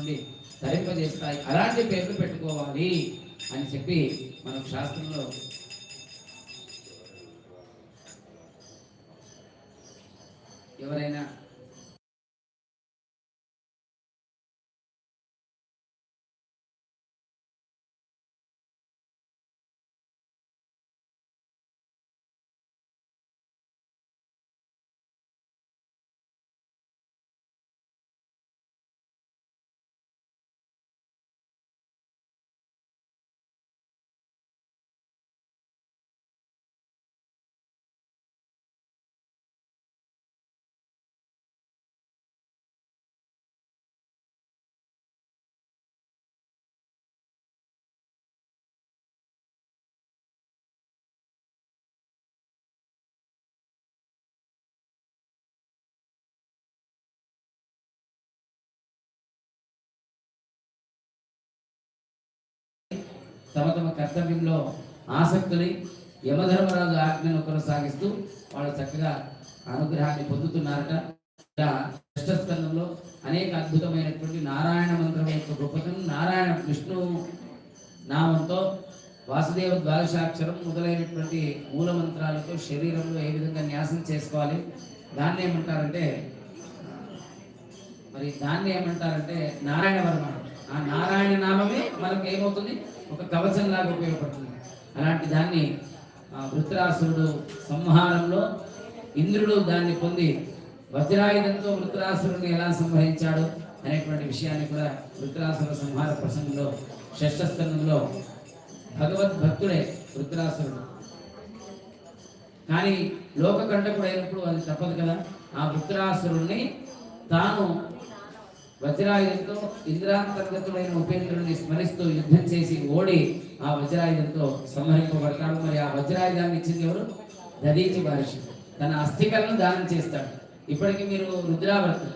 నుండి తరింపజేస్తాయి. అలాంటి పేర్లు పెట్టుకోవాలి అని చెప్పి మనకు శాస్త్రంలో ఎవరైనా తమ తమ కర్తవ్యంలో ఆసక్తులై యమధర్మరాజు ఆజ్ఞను కొనసాగిస్తూ వాళ్ళు చక్కగా అనుగ్రహాన్ని పొందుతున్నారట. ఇలా అనేక అద్భుతమైనటువంటి నారాయణ మంత్రం యొక్క గొప్పతనం నారాయణ విష్ణు నామంతో వాసుదేవ ద్వాదశాక్షరం మొదలైనటువంటి మూల మంత్రాలతో శరీరంలో ఏ విధంగా న్యాసం చేసుకోవాలి దాన్ని ఏమంటారంటే మరి దాన్ని ఏమంటారంటే నారాయణ వర్మ. ఆ నారాయణ నామమే మనకు ఏమవుతుంది ఒక కవచంలాగా ఉపయోగపడుతుంది. అలాంటి దాన్ని ఆ వృత్రాసురుడు సంహారంలో ఇంద్రుడు దాన్ని పొంది వజ్రాయుధంతో వృత్రాసురుడిని ఎలా సంహరించాడు అనేటువంటి విషయాన్ని కూడా వృత్రాసుర సంహార ప్రసంగంలో షష్ఠ భగవద్భక్తుడే వృత్రాసురుడు. కానీ లోకకంటకుడు అయినప్పుడు అది తప్పదు కదా. ఆ వృత్రాసురుణ్ణి తాను వజ్రాయుధంతో ఇంద్రాంతర్గతమైన ఉపేంద్రుడిని స్మరిస్తూ యుద్ధం చేసి ఓడి ఆ వజ్రాయుధంతో సంహరింపబడతాడు. మరి ఆ వజ్రాయుధాన్ని ఇచ్చింది ఎవరు? దదీచి మహర్షి తన అస్థికలను దానం చేస్తాడు. ఇప్పటికీ మీరు రుద్రావర్తం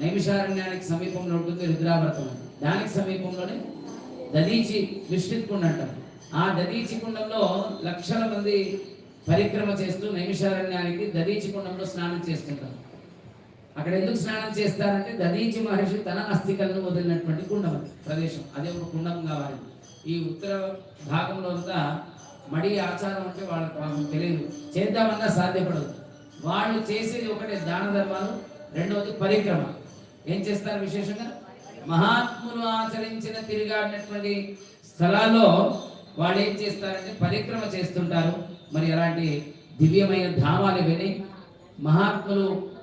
నైమిషారణ్యానికి సమీపంలో ఉంటుంది రుద్రావర్తం దానికి సమీపంలోనే దదీచి విష్ణుత్ కుండ అంటారు. ఆ దదీచి కుండంలో లక్షల మంది పరిక్రమ చేస్తూ నైమిషారణ్యానికి దదీచి కుండంలో స్నానం చేస్తుంటారు. అక్కడ ఎందుకు స్నానం చేస్తారంటే దదీచి మహర్షి తన అస్థికలను వదిలినటువంటి కుండం ప్రదేశం. అదే ఒక కుండం కావాలి. ఈ ఉత్తర భాగంలో అంతా మడి ఆచారం అంటే వాళ్ళకి వాళ్ళకి తెలియదు. చేద్దామన్నా సాధ్యపడదు. వాళ్ళు చేసేది ఒకటే దాన ధర్మాలు రెండవది పరిక్రమ. ఏం చేస్తారు విశేషంగా? మహాత్ములు ఆచరించిన తిరిగాడినటువంటి స్థలాల్లో వాళ్ళు ఏం చేస్తారంటే పరిక్రమ చేస్తుంటారు. మరి అలాంటి దివ్యమైన ధామాలు విని మహాత్ములు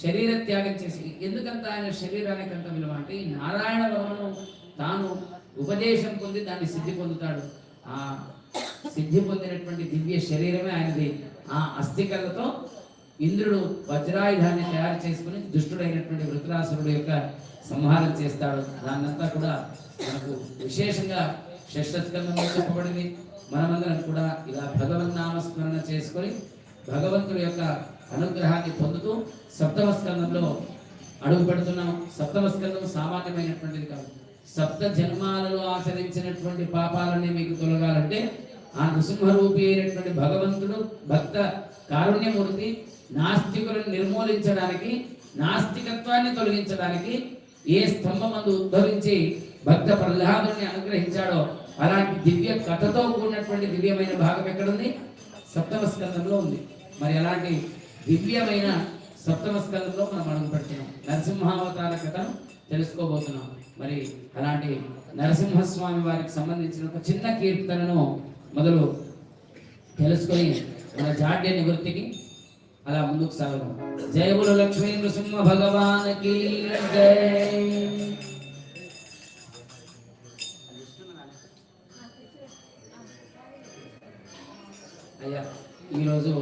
శరీర త్యాగం చేసి ఎందుకంత ఆయన శరీరానికి అంత విలువ అంటే ఈ నారాయణ వర్మను తాను ఉపదేశం పొంది దాన్ని సిద్ధి పొందుతాడు. ఆ సిద్ధి పొందినటువంటి దివ్య శరీరమే ఆయనది. ఆ అస్థికలతో ఇంద్రుడు వజ్రాయుధాన్ని తయారు చేసుకుని దుష్టుడైనటువంటి వృత్రాసురుడు యొక్క సంహారం చేస్తాడు. దాన్నంతా కూడా మనకు విశేషంగా షష్ఠస్కందంలో చెప్పబడింది. మనమందరం కూడా ఇలా భగవన్ నామస్మరణ చేసుకొని భగవంతుడి యొక్క అనుగ్రహాన్ని పొందుతూ సప్తమ స్కందంలో అడుగు పెడుతున్నాం సప్తమ స్కందం సామాన్యమైనటువంటిది కాదు. సప్త జన్మాలలో ఆచరించినటువంటి పాపాలన్నీ మీకు తొలగాలంటే ఆ నృసింహరూపి అయినటువంటి భగవంతుడు భక్త కారుణ్యమూర్తి నాస్తికులను నిర్మూలించడానికి నాస్తికత్వాన్ని తొలగించడానికి ఏ స్తంభమందు ఉద్భవించి భక్త ప్రహ్లాదుని అనుగ్రహించాడో అలాంటి దివ్య కథతో కూడినటువంటి దివ్యమైన భాగం ఎక్కడుంది? సప్తమ స్కందంలో ఉంది. మరి అలాంటి దివ్యమైన సప్తమస్కంధంలో మనం అడుగు పెడుతున్నాం నరసింహావతార కథ తెలుసుకోబోతున్నాం. మరి అలాంటి నరసింహస్వామి వారికి సంబంధించిన ఒక చిన్న కీర్తనను మొదలు తెలుసుకొని మన జాడ్య నివృత్తికి అలా ముందుకు సాగడం జయములు లక్ష్మీ నృసింహ భగవానికి అయ్యా ఈరోజు